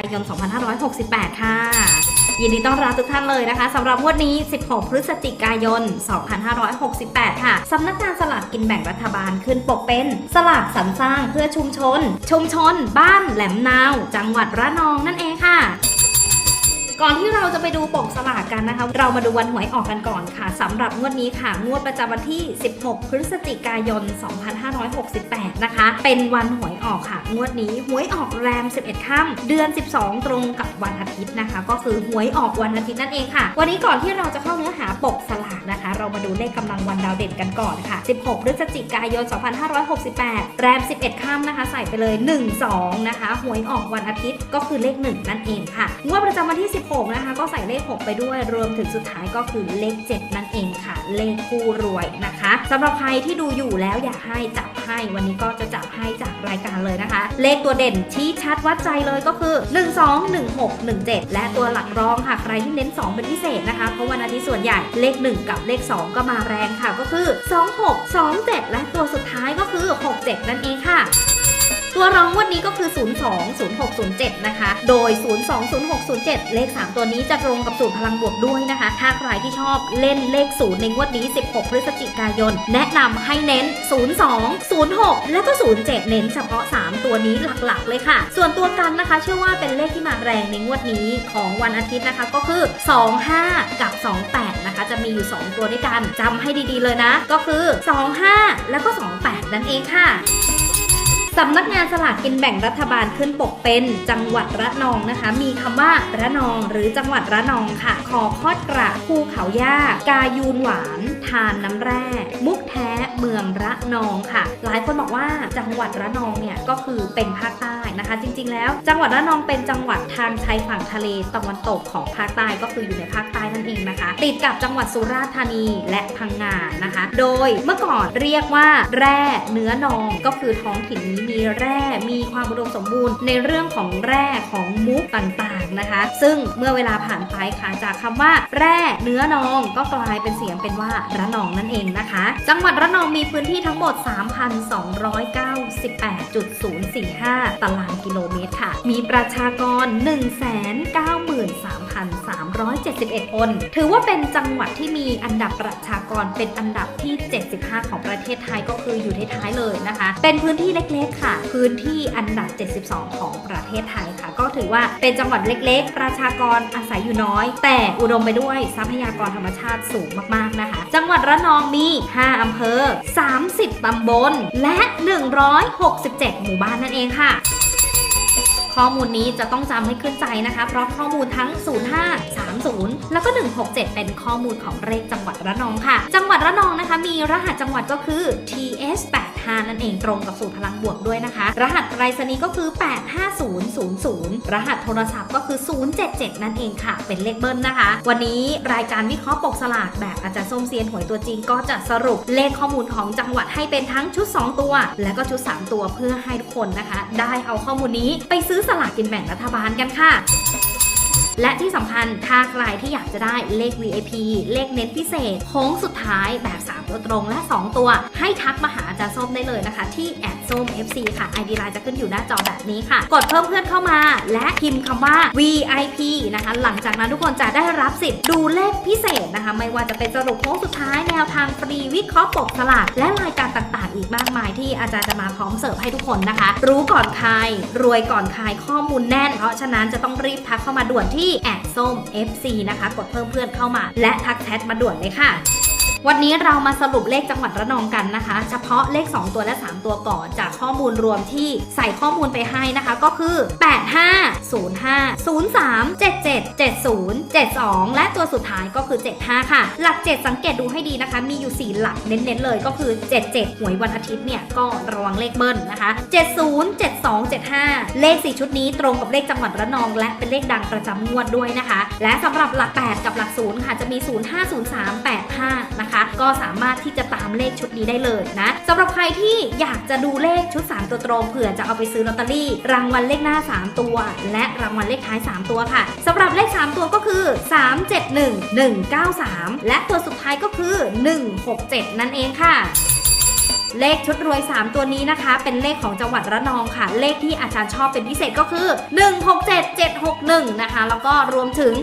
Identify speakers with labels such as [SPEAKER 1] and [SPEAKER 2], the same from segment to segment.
[SPEAKER 1] ายน 2568 ค่ะ ยินดีต้อนรับทุกท่านเลยนะคะสำหรับงวดนี้ 16 พฤศจิกายน 2568 ค่ะสำนักงานสลากกินแบ่งรัฐบาลขึ้นปกเป็น สลากสรรสร้างเพื่อชุมชน ชุมชน บ้านแหลมนาว จังหวัดระนองนั่นเองค่ะ ก่อนที่เราจะไปดูปกสลากกันนะคะ เรามาดูวันหวยออกกันก่อนค่ะสำหรับงวดนี้ค่ะ งวดประจำวันที่ 16 พฤศจิกายน 2568 นะคะ เป็นวันหวยออกค่ะ งวดนี้หวยออกแรม 11 ค่ำเดือน 12 ตรงกับวันอาทิตย์นะคะ ก็คือหวยออกวันอาทิตย์นั่นเองค่ะ วันนี้ก่อนที่เราจะเข้าเนื้อหาปกสลากนะคะ เรามาดูเลขกำลังวันดาวเด่นกันก่อนค่ะ 16 พฤศจิกายน 2568 แรม 11 ค่ำนะคะ ใส่ไปเลย 1 2 นะคะ หวยออกวันอาทิตย์ก็คือเลข 1 นั่นเองค่ะ งวดประจำวันที่ 16นะคะ ก็ใส่เลข 6 ไปด้วย รวมถึงสุดท้ายก็คือเลข 7 นั่นเองค่ะ เลขคู่รวยนะคะสำหรับใครที่ดูอยู่แล้วอยากให้จับให้วันนี้ก็จะจับให้จากรายการเลยนะคะ เลขตัวเด่นชี้ชัดวัดใจเลยก็คือ 1 2 1 6 1 7 และตัวหลักรองค่ะใครที่เน้น 2 เป็นพิเศษนะคะ เพราะวันอาทิตย์ส่วนใหญ่เลข 1 กับเลข 2 ก็มาแรงค่ะก็คือ 2 6 2 7 และตัวสุดท้ายก็คือ 6 7 นั่นเองค่ะ ตัวรองงวันนี้ก็คือ 02 0607 นะคะ โดย 020607 เลข 3 ตัวนี้จะตรงกับสูตรพลังบวกด้วยนะคะ ถ้าใครที่ชอบเล่นเลข 0 ในงวดนี้ 16 พฤศจิกายน แนะนำให้เน้น 02 06 แล้วก็ 07 เน้นเฉพาะ 3 ตัวนี้หลักๆ เลยค่ะ ส่วนตัวกันนะคะ เชื่อว่าเป็นเลขที่มาแรงในงวดนี้ของวันอาทิตย์นะคะ ก็คือ 25 กับ 28 นะคะ จะมีอยู่ 2 ตัวด้วยกันจำให้ดีๆเลยนะ ก็คือ 25 แล้วก็ 28 นั่นเองค่ะ สำนักงานสลากกินแบ่งรัฐบาลขึ้นปกเป็นจังหวัดระนองนะคะ มีคำว่าระนองหรือจังหวัดระนองค่ะ ขอคอดกระภูเขาย่ากายูนหวาน ทานน้ำแร่ มุกแท้เมืองระนองค่ะ หลายคนบอกว่าจังหวัดระนองเนี่ยก็คือเป็นภาคใต้นะคะ จริง ๆ แล้ว จังหวัดระนองเป็นจังหวัดทางชายฝั่งทะเลตะวันตกของภาคใต้ก็คืออยู่ในภาคใต้นั่นเองนะคะ ติดกับจังหวัดสุราษฎร์ธานีและพังงานะคะ โดยเมื่อก่อนเรียกว่าแร่เนื้อนองก็คือท้องถิ่นนี้มีแร่มีความอุดมสมบูรณ์ ในเรื่องของแร่ของมุกต่างๆนะคะ ซึ่งเมื่อเวลาผ่านไปค่ะจากคำว่า แร่เนื้อนองก็กลายเป็นเสียงเป็นว่าระนองนั่นเองนะคะ จังหวัดระนองมีพื้นที่ทั้งหมด 3,298.045 ตารางกิโลเมตรค่ะ มีประชากร 193,371 คน ถือว่าเป็นจังหวัดที่มีอันดับประชากรเป็นอันดับที่ 75 ของประเทศไทยก็คืออยู่ท้ายๆเลยนะคะ เป็นพื้นที่เล็กค่ะ พื้นที่อันดับ 72 ของประเทศไทยค่ะ ก็ถือว่าเป็นจังหวัดเล็ก ๆ ประชากรอาศัยอยู่น้อย แต่อุดมไปด้วยทรัพยากรธรรมชาติสูงมากๆนะคะ จังหวัดระนองมี 5 อำเภอ 30 ตำบล และ 167 หมู่บ้านนั่นเองค่ะข้อมูลนี้จะต้องจำให้ขึ้นใจนะคะ เพราะข้อมูลทั้ง 05 30 แล้วก็ 167 เป็นข้อมูลของเลขจังหวัดระนองค่ะ จังหวัดระนองนะคะ มีรหัสจังหวัดก็คือ TS8 85 นั่นเองตรงกับสูตรพลังบวกด้วยนะคะ รหัสไปรษณีย์ก็คือ 85000 รหัสโทรศัพท์ก็คือ 077 นั่นเองค่ะ เป็นเลขเบิ้ลนะคะ วันนี้รายการวิเคราะห์ปกสลากแบบอาจารย์ส้มเซียนหวยตัวจริงก็จะสรุปเลขข้อมูลของจังหวัดให้เป็นทั้งชุด 2 ตัว และก็ชุด 3 ตัวเพื่อให้ทุกคนนะคะ ได้เอาข้อมูลนี้ไปซื้อสลากกินแบ่งรัฐบาลกันค่ะและที่สำคัญถ้าใครที่อยากจะได้เลข VIP เลขเน้นพิเศษโค้งสุดท้ายแบบ3 ตัวตรงและ 2 ตัว ให้ทักมาหาอาจารย์ส้มได้เลยนะคะ ที่แอดส้ม FC ค่ะ ID ไลน์จะขึ้นอยู่หน้าจอแบบนี้ค่ะ กดเพิ่มเพื่อนเข้ามา และพิมพ์คำว่า VIP นะคะ หลังจากนั้นทุกคนจะได้รับสิทธิ์ดูเลขพิเศษนะคะ ไม่ว่าจะเป็นสรุปโค้งสุดท้ายแนวทางฟรีวิเคราะห์ปกสลากและรายการต่างๆ อีกมากมายที่อาจารย์จะมาพร้อมเสิร์ฟให้ทุกคนนะคะ รู้ก่อนใครรวยก่อนใครข้อมูลแน่น เพราะฉะนั้นจะต้องรีบทักเข้ามาด่วนที่แอดส้ม FC นะคะ กดเพิ่มเพื่อนเข้ามา และทักแชทมาด่วนเลยค่ะ วันนี้เรามาสรุปเลขจังหวัดระนองกันนะคะ เฉพาะเลข 2 ตัวและ 3 ตัวก่อนจากข้อมูลรวมที่ใส่ข้อมูลไปให้นะคะ ก็คือ 85 05 03 77 70 72 และตัวสุดท้ายก็คือ 75 ค่ะ หลัก 7 สังเกตดูให้ดีนะคะ มีอยู่ 4 หลักเน้นๆเลยก็คือ 77 หวยวันอาทิตย์เนี่ยก็ระวังเลขเบิ้ลนะคะ 70 72 75 เลข 4 ชุดนี้ตรงกับเลขจังหวัดระนอง และเป็นเลขดังประจำงวดด้วยนะคะ และสำหรับหลัก 8 กับหลัก 0 ค่ะจะมี 050385นะคะ ก็สามารถที่จะตามเลขชุดนี้ได้เลยนะสำหรับใครที่อยากจะดูเลขชุด 3 ตัวตรงเผื่อจะเอาไปซื้อลอตเตอรี่ รางวัลเลขหน้า 3 ตัว และรางวัลเลขท้าย 3 ตัวค่ะสำหรับเลข 3 ตัวก็คือ 371 193 และตัวสุดท้ายก็คือ 167 นั่นเองค่ะ เลขชุดรวย 3 ตัวนี้นะคะ เป็นเลขของจังหวัดระนองค่ะ เลขที่อาจารย์ชอบเป็นพิเศษก็คือ 167761 นะคะ แล้วก็รวมถึง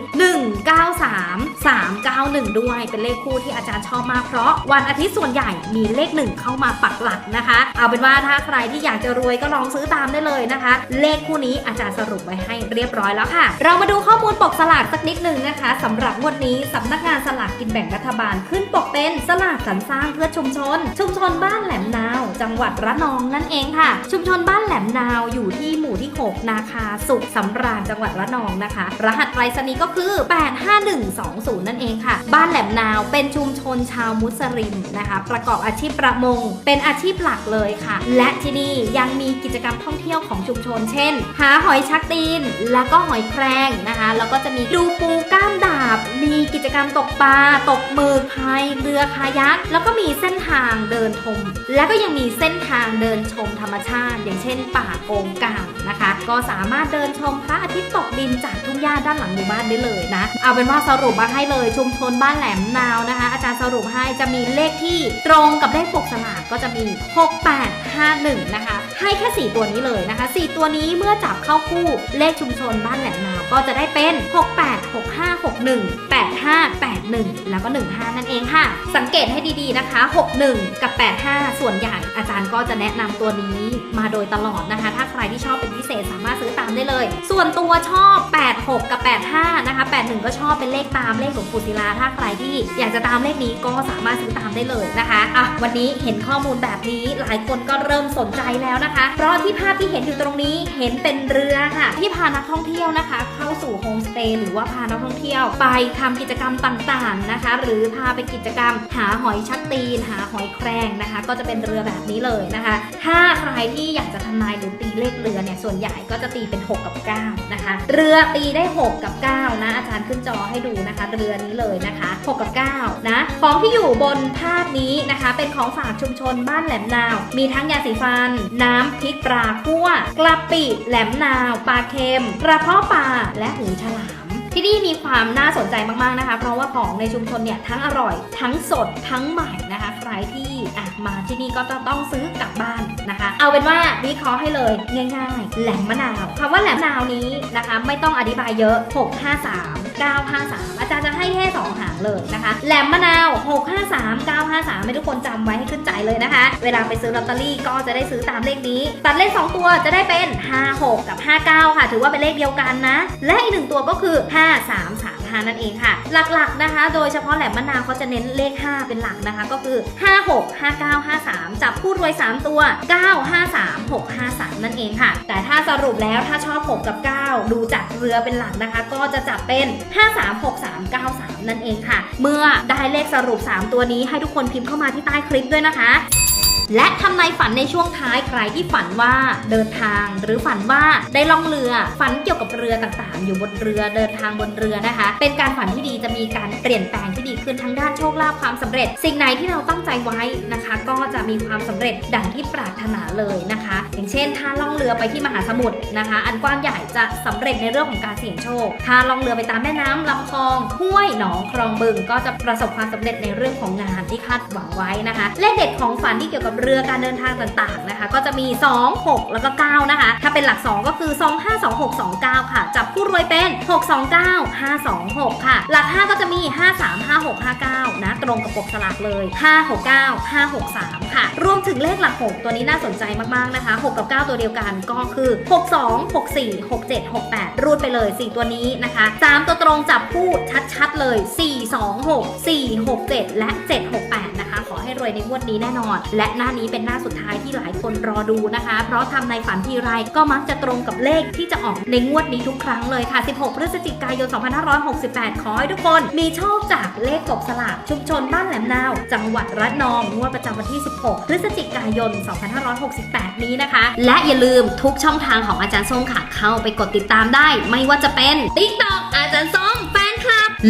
[SPEAKER 1] 193 391 ด้วย เป็นเลขคู่ที่อาจารย์ชอบมากเพราะวันอาทิตย์ส่วนใหญ่มีเลข 1 เข้ามาปักหลักนะคะ เอาเป็นว่าถ้าใครที่อยากจะรวยก็ลองซื้อตามได้เลยนะคะ เลขคู่นี้อาจารย์สรุปไว้ให้เรียบร้อยแล้วค่ะ เรามาดูข้อมูลปกสลากสักนิดหนึ่งนะคะสำหรับงวดนี้สำนักงานสลากกินแบ่งรัฐบาลขึ้นปกเป็นสลากสรรสร้างเพื่อชุมชน ชุมชนบ้านแหลมนาว จังหวัดระนองนั่นเองค่ะ ชุมชนบ้านแหลมนาวอยู่ที่หมู่ที่ 6 นาคาสุขสำราญจังหวัดระนองนะคะ รหัสไปรษณีย์ก็คือ 85120 นั่นเองค่ะ บ้านแหลมนาวเป็นชุมชนชาวมุสลิมนะคะ ประกอบอาชีพประมง เป็นอาชีพหลักเลยค่ะ และที่นี่ยังมีกิจกรรมท่องเที่ยวของชุมชน เช่น หาหอยชักตีน แล้วก็หอยแครงนะคะ แล้วก็จะมีดูปูก้ามดาบ มีกิจกรรมตกปลา ตกหมึกพายเรือคายัก แล้วก็มีเส้นทางเดินชมและก็ยังมีเส้นทางเดินชมธรรมชาติ อย่างเช่น ป่าโกงกางนะคะ ก็สามารถเดินชมพระอาทิตย์ตกดินจากทุ่งหญ้าด้านหลังหมู่บ้านได้เลยนะ เอาเป็นว่าสรุปมาให้เลยชุมชนบ้านแหลมนาวนะคะ อาจารย์สรุปให้จะมีเลขที่ตรงกับเลขปกสลากก็จะมี 6851 นะคะ ให้แค่ 4 ตัวนี้เลยนะคะ 4 ตัวนี้เมื่อจับเข้าคู่เลขชุมชนบ้านแหลมนาวก็จะได้เป็น 686561 8581แล้วก็ 15 นั่นเองค่ะ สังเกตให้ดีๆนะคะ 61 กับ 85 ส่วนใหญ่อาจารย์ก็จะแนะนำตัวนี้มาโดยตลอดนะคะ ถ้าใครที่ชอบเป็นพิเศษสามารถซื้อตามได้เลย ส่วนตัวชอบ 86 กับ 85 นะคะ 81 ก็ชอบเป็นเลขตามเลขหลวงปู่ศิลาถ้าใครที่อยากจะตามเลขนี้ก็สามารถซื้อตามได้เลยนะคะอะวันนี้เห็นข้อมูลแบบนี้หลายคนก็เริ่มสนใจแล้วนะคะ เพราะที่ภาพที่เห็นอยู่ตรงนี้เห็นเป็นเรือค่ะที่พานักท่องเที่ยวนะคะ เข้าสู่โฮมสเตย์หรือว่าพานักท่องเที่ยวไปทำกิจกรรมต่างๆนะคะ หรือพาไปกิจกรรม หาหอยชักตีน หาหอยแครงนะคะ ก็จะเป็นเรือแบบนี้เลยนะคะ ถ้าใครที่อยากจะทำนายหรือตีเลขเรือเนี่ยส่วนใหญ่ก็จะตีเป็น 6 กับ 9 นะคะ เรือตีได้ 6 กับ 9 นะอาจารย์ขึ้นจอให้ดูนะคะ เรือนี้เลยนะคะ 6 กับ 9 นะของที่อยู่บนภาพนี้นะคะ เป็นของฝากชุมชนบ้านแหลมนาว มีทั้งยาสีฟัน น้ำพริกปลาคั่วกระปิแหลมนาวปลาเค็มกระเพาะปลาและหูฉลาม ที่นี่มีความน่าสนใจมากๆนะคะ เพราะว่าของในชุมชนเนี่ยทั้งอร่อย ทั้งสดทั้งใหม่นะคะ รที่อะมาที่นี่ก็จะต้องซื้อกลับบ้านนะคะ เอาเป็นว่าวิเคราะห์ให้เลยง่าย ๆ แหลมมะนาวคำว่าแหลมมะนาวนี้นะคะ ไม่ต้องอธิบายเยอะ 653 953 อาจารย์จะให้แค่2หางเลยนะคะ แหลมมะนาว 653 953 ให้ทุกคนจำไว้ให้ขึ้นใจเลยนะคะ เวลาไปซื้อลอตเตอรี่ก็จะได้ซื้อตามเลขนี้ ตัดเลข 2 ตัวจะได้เป็น 56 กับ 59 ค่ะ ถือว่าเป็นเลขเดียวกันนะ และอีกหนึ่งตัวก็คือ 5 นั่นเองค่ะ หลักๆนะคะ โดยเฉพาะแหลมมะนาวเขาจะเน้นเลข 5 เป็นหลักนะคะ ก็คือ 56 59 53 จับคู่รวย 3 ตัว 953 653 นั่นเองค่ะ แต่ถ้าสรุปแล้วถ้าชอบ 6 กับ 9 ดูจากเรือเป็นหลักนะคะ ก็จะจับเป็น 536393 นั่นเองค่ะ เมื่อได้เลขสรุป 3 ตัวนี้ให้ทุกคนพิมพ์เข้ามาที่ใต้คลิปด้วยนะคะ และทำนายฝันในช่วงท้ายใครที่ฝันว่าเดินทาง หรือฝันว่าได้ล่องเรือ ฝันเกี่ยวกับเรือต่างๆ อยู่บนเรือเดินทางบนเรือนะคะ เป็นการฝันที่ดีจะมีการเปลี่ยนแปลงที่ดีขึ้นทั้งด้านโชคลาภความสำเร็จ สิ่งไหนที่เราตั้งใจไว้นะคะ ก็จะมีความสำเร็จดังที่ปรารถนาเลยนะคะ อย่างเช่น ถ้าล่องเรือไปที่มหาสมุทรนะคะ อันกว้างใหญ่จะสำเร็จในเรื่องของการเสี่ยงโชค ถ้าล่องเรือไปตามแม่น้ำลำคลองห้วยหนองคลองบึง ก็จะประสบความสำเร็จในเรื่องของงานที่คาดหวังไว้นะคะ เลขเด็ดของฝันที่เกี่ยวกับเรือการเดินทางต่างๆนะคะ ก็จะมี 2 6 แล้วก็ 9 นะคะ ถ้าเป็นหลัก 2 ก็คือ 2 5 2 6 2 9 ค่ะ จับคู่รวยเป็น 6 2 9 5 2 6 ค่ะ หลัก 5 ก็จะมี 5 3 5 6 5 9 นะ ตรงกับปกสลากเลย 5 6 9 5 6 3 ค่ะ รวมถึงเลขหลัก 6 ตัวนี้น่าสนใจมากๆนะคะ 6 กับ 9 ตัวเดียวกันก็คือ 6 2 6 4 6 7 6 8 รูดไปเลย 4 ตัวนี้นะคะ 3 ตัวตรงจับคู่ชัดๆเลย 4 2 6 4 6 7 และ 7 6 8 นะคะ ให้รวยในงวดนี้แน่นอน และหน้านี้เป็นหน้าสุดท้ายที่หลายคนรอดูนะคะ เพราะทำในฝันทีไรก็มักจะตรงกับเลขที่จะออกในงวดนี้ทุกครั้งเลยค่ะ 16 พฤศจิกายน 2568 ขอให้ทุกคน มีโชคจากเลขกบสลากชุมชนบ้านแหลมนาว จังหวัดระนองงวดประจำวันที่ 16 พฤศจิกายน 2568 นี้นะคะ และอย่าลืมทุกช่องทางของอาจารย์ส้มค่ะเข้าไปกดติดตามได้ ไม่ว่าจะเป็น TikTok อาจารย์ส้มแฟ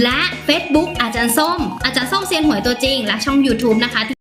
[SPEAKER 1] และ Facebook อาจารย์ส้ม อาจารย์ส้มเซียนหวยตัวจริง และช่อง YouTube นะคะ